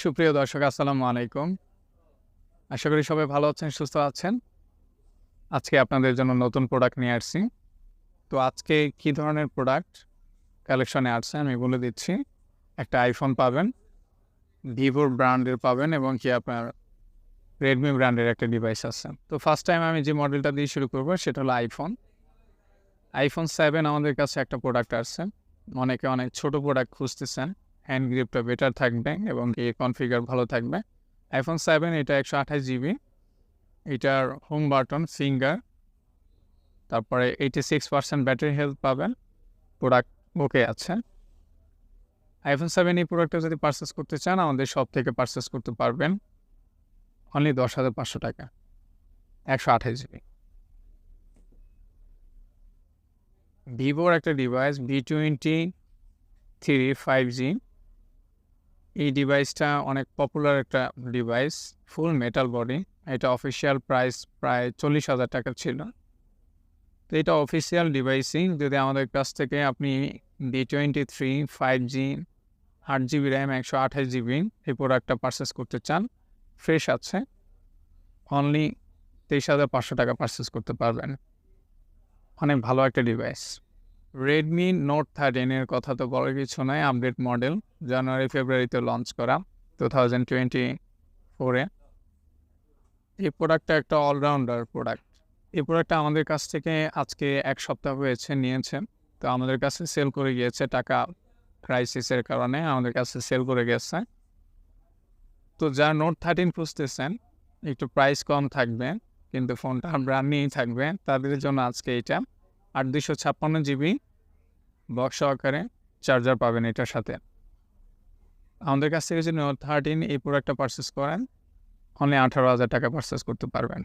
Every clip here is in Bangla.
সুপ্রিয় দর্শক, আসসালামু আলাইকুম। আশা করি সবাই ভালো আছেন, সুস্থ আছেন। আজকে আপনাদের জন্য নতুন প্রোডাক্ট নিয়ে আসছি। তো আজকে কি ধরনের প্রোডাক্ট কালেকশনে আসছে আমি বলে দিচ্ছি। একটা আইফোন পাবেন ভিভোর ব্র্যান্ডের পাবেন এবং কি আপনার রেডমি ব্র্যান্ডের একটা ডিভাইস আছে। তো ফার্স্ট টাইম আমি যে মডেলটা দিয়ে শুরু করব সেটা হলো আইফোন আইফোন সেভেন আমাদের কাছে একটা প্রোডাক্ট আসছে। অনেকে অনেক ছোট প্রোডাক্ট খুঁজতেছেন। হ্যান্ড গ্রিপটা বেটার থাকবে এবং কি কনফিগার ভালো থাকবে। আইফোন সেভেন এটা একশো আঠাশ জিবি এটার হোম বাটন ফিঙ্গার তারপরে eighty six percent battery health পাবেন। প্রোডাক্ট ওকে আছে। আইফোন সেভেন এই প্রোডাক্টটা যদি পারচেস করতে চান, আমাদের সব থেকে পারচেস করতে পারবেন। অনলি দশ হাজার পাঁচশো টাকা। একশো আঠাশ জিবি ভিভোর একটা device V twenty three five G এই ডিভাইসটা অনেক পপুলার একটা ডিভাইস ফুল মেটাল বডি এটা অফিসিয়াল প্রাইস প্রায় চল্লিশ হাজার টাকা ছিল। তো এটা অফিসিয়াল ডিভাইসই যদি আমাদের কাছ থেকে আপনি D twenty three five G আট জিবি র্যাম একশো আঠাশ জিবি এই প্রোডাক্টটা পারচেস করতে চান ফ্রেশ আছে। অনলি তেইশ হাজার পাঁচশো টাকা পারচেস করতে পারবেন। অনেক ভালো একটা ডিভাইস রেডমি নোট থার্টিনের কথা তো বড় কিছু নয় আপডেট মডেল জানুয়ারি ফেব্রুয়ারিতে লঞ্চ করা টু থাউজেন্ড টোয়েন্টি ফোরে এই প্রোডাক্টটা একটা অলরাউন্ডার প্রোডাক্ট এই প্রোডাক্টটা আমাদের কাছ থেকে আজকে এক সপ্তাহ হয়েছে, নিয়েছে। তো আমাদের কাছে সেল করে গিয়েছে টাকা ক্রাইসিসের কারণে, আমাদের কাছে সেল করে গেছে। তো যা নোট থার্টিন খুঁজতেছেন, একটু প্রাইস কম থাকবে, কিন্তু ফোনটা ব্র্যান্ড নিয়েই থাকবে, তাদের জন্য আজকে এটা। আট দুশো ছাপ্পান্ন জিবি বক্স সহকারে চার্জার পাবেন এটার সাথে। আমাদের কাছ থেকে যদি নোট থার্টিন এই প্রোডাক্টটা পারচেস করেন অনলি আঠারো হাজার টাকা পারচেস করতে পারবেন।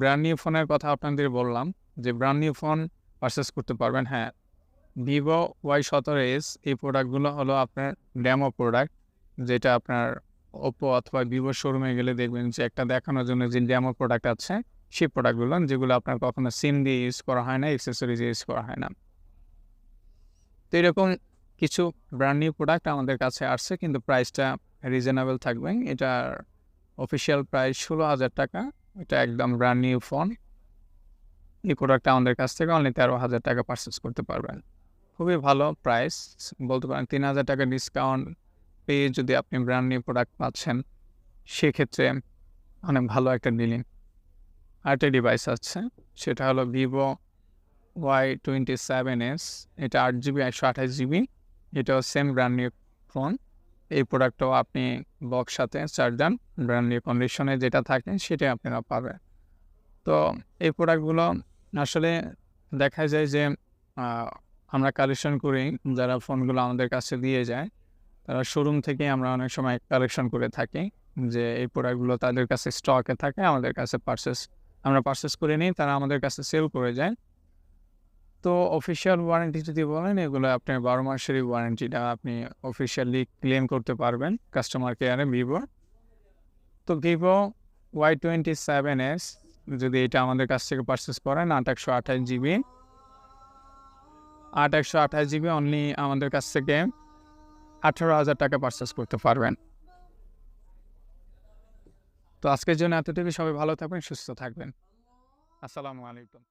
ব্র্যান্ড নিউ ফোনের কথা আপনাদের বললাম, যে ব্র্যান্ড নিউ ফোন পারচেস করতে পারবেন হ্যাঁ। ভিভো ওয়াই সতেরো এস এই প্রোডাক্টগুলো হলো আপনার ড্যামো প্রোডাক্ট যেটা আপনার ওপো অথবা ভিভো শোরুমে গেলে দেখবেন যে একটা দেখানোর জন্য যে ড্যামো প্রোডাক্ট আছে সেই প্রোডাক্টগুলো যেগুলো আপনার কখনো সিম দিয়ে ইউজ করা হয় না এক্সেসরিজ ইউজ করা হয় না। তো এরকম কিছু ব্র্যান্ড নিউ প্রোডাক্ট আমাদের কাছে আসছে, কিন্তু প্রাইসটা রিজনেবল থাকবে। এটার অফিসিয়াল প্রাইস ষোলো হাজার টাকা। এটা একদম ব্র্যান্ড নিউ ফোন এই প্রোডাক্টটা আমাদের কাছ থেকে অনলি তেরো হাজার টাকা পারচেস করতে পারবেন। খুবই ভালো প্রাইস বলতে পারেন তিন হাজার টাকা ডিসকাউন্ট পেয়ে যদি আপনি ব্র্যান্ড নিউ প্রোডাক্ট পাচ্ছেন, সেক্ষেত্রে অনেক ভালো একটা ডিলিং আরেকটা ডিভাইস আছে, সেটা হলো Vivo Y twenty seven S এটা আট জিবি একশো আঠাশ জিবি এটাও সেম ব্র্যান্ড নিউ ফোন এই প্রোডাক্টটাও আপনি বক্স সাথে চার্জার ব্র্যান্ড নিউ কন্ডিশনে যেটা থাকে সেটাই আপনারা পাবেন। তো এই প্রোডাক্টগুলো আসলে দেখা যায় যে আমরা কালেকশন করি, যারা ফোনগুলো আমাদের কাছে দিয়ে যায়, তারা শোরুম থেকে আমরা অনেক সময় কালেকশন করে থাকি, যে এই প্রোডাক্টগুলো তাদের কাছে স্টকে থাকে, আমাদের কাছে পারচেস আমরা পারচেস করে নিই, তারা আমাদের কাছে সেল করে যায়। তো অফিসিয়াল ওয়ারেন্টি যদি বলেন, এগুলো আপনার বারো মাসেরই ওয়ারেন্টিটা আপনি অফিসিয়ালি ক্লেম করতে পারবেন কাস্টমার কেয়ারে ভিভো তো Vivo Y twenty seven S যদি এটা আমাদের কাছ থেকে পারচেস করেন, আট একশো আঠাশ জিবি। আট একশো আঠাশ জিবি অনলি আমাদের কাছ থেকে আঠারো হাজার টাকা পারচেস করতে পারবেন। তো আজকের জন্য এতটুকু সবাই ভালো থাকবেন সুস্থ থাকবেন। আসসালামু আলাইকুম।